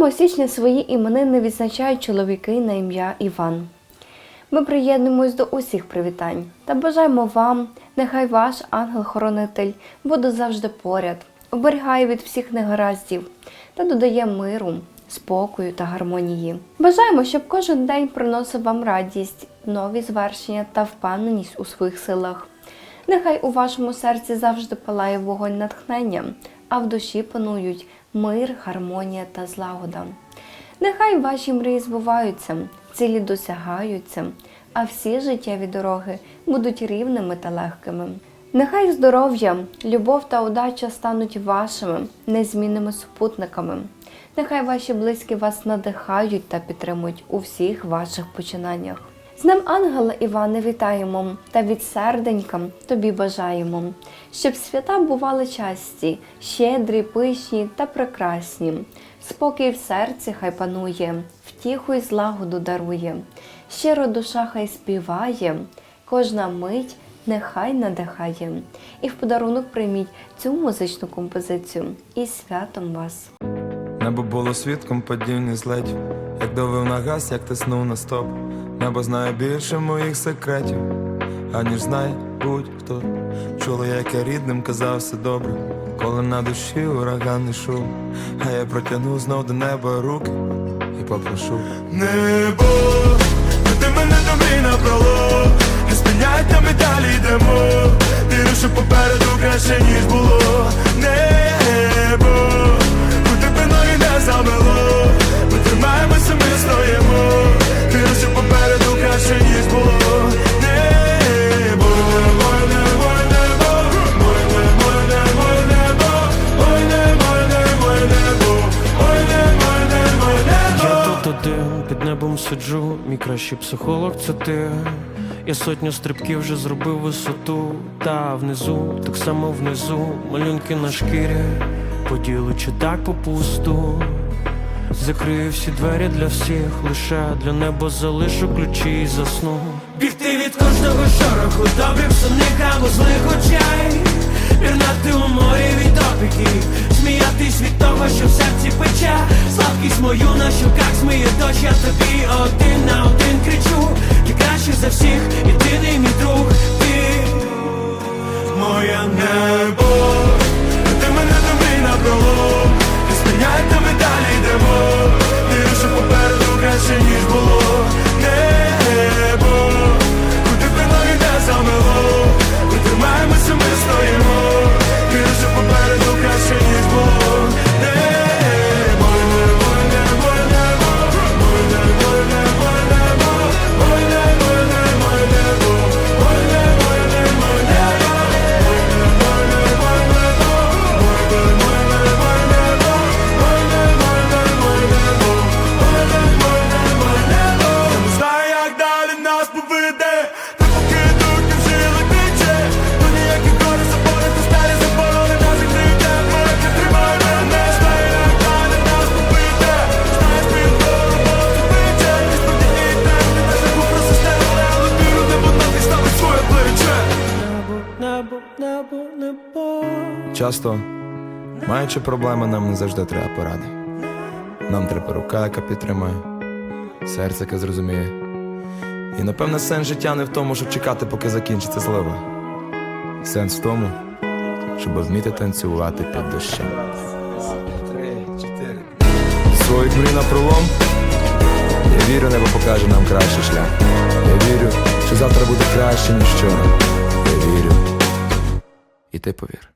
7 січня свої іменини відзначають чоловіки на ім'я Іван. Ми приєднуємось до усіх привітань та бажаємо вам, нехай ваш ангел-хоронитель буде завжди поряд, оберігає від всіх негараздів та додає миру, спокою та гармонії. Бажаємо, щоб кожен день приносив вам радість, нові звершення та впевненість у своїх силах. Нехай у вашому серці завжди палає вогонь натхнення, а в душі панують мир, гармонія та злагода. Нехай ваші мрії збуваються, цілі досягаються, а всі життєві дороги будуть рівними та легкими. Нехай здоров'я, любов та удача стануть вашими незмінними супутниками. Нехай ваші близькі вас надихають та підтримують у всіх ваших починаннях. З Днем Ангела Іване вітаємо та від серденька тобі бажаємо, щоб свята бували часті, щедрі, пишні та прекрасні. Спокій в серці хай панує, втіху й злагоду дарує, щиро душа хай співає, кожна мить нехай надихає. І в подарунок прийміть цю музичну композицію і святом вас. Небо було свідком падіння злетів, як довив на газ, як тиснув на стоп. Небо знає більше моїх секретів, аніж знає будь-хто. Чула, як я рідним казав все добре, коли на душі ураганний шум, а я протягну знов до неба руки і попрошу. Небо, веди мене до мрій напролом, не спиняйте, ми далі йдемо. Вірю, що попереду краще, ніж було. Небом сиджу, мій кращий психолог це ти. Я сотню стрибків вже зробив висоту, та внизу, так само внизу, малюнки на шкірі, поділу чи так попусту. Закрию всі двері для всіх, лише для неба залишу ключі і засну. Бігти від кожного шороху, добрих сумних або злих очей. Пірнати у морі від від того, що в серці пече, слабкість мою на щоках змиє дощ, я тобі один на один кричу. Ти краще за всіх, єдиний мій друг, ти моя небо, ти мене добрий на пролом, ти не спиняйте, ми далі йдемо, Часто, маючи проблеми, нам не завжди треба поради. Нам треба рука, яка підтримає, серце, яке зрозуміє. І напевне сенс життя не в тому, щоб чекати, поки закінчиться злива. Сенс в тому, щоб вміти танцювати під дощем. Своїх мрій на пролом. Я вірю, небо покаже нам кращий шлях. Я вірю, що завтра буде краще, ніж вчора. Я вірю. І ти повір.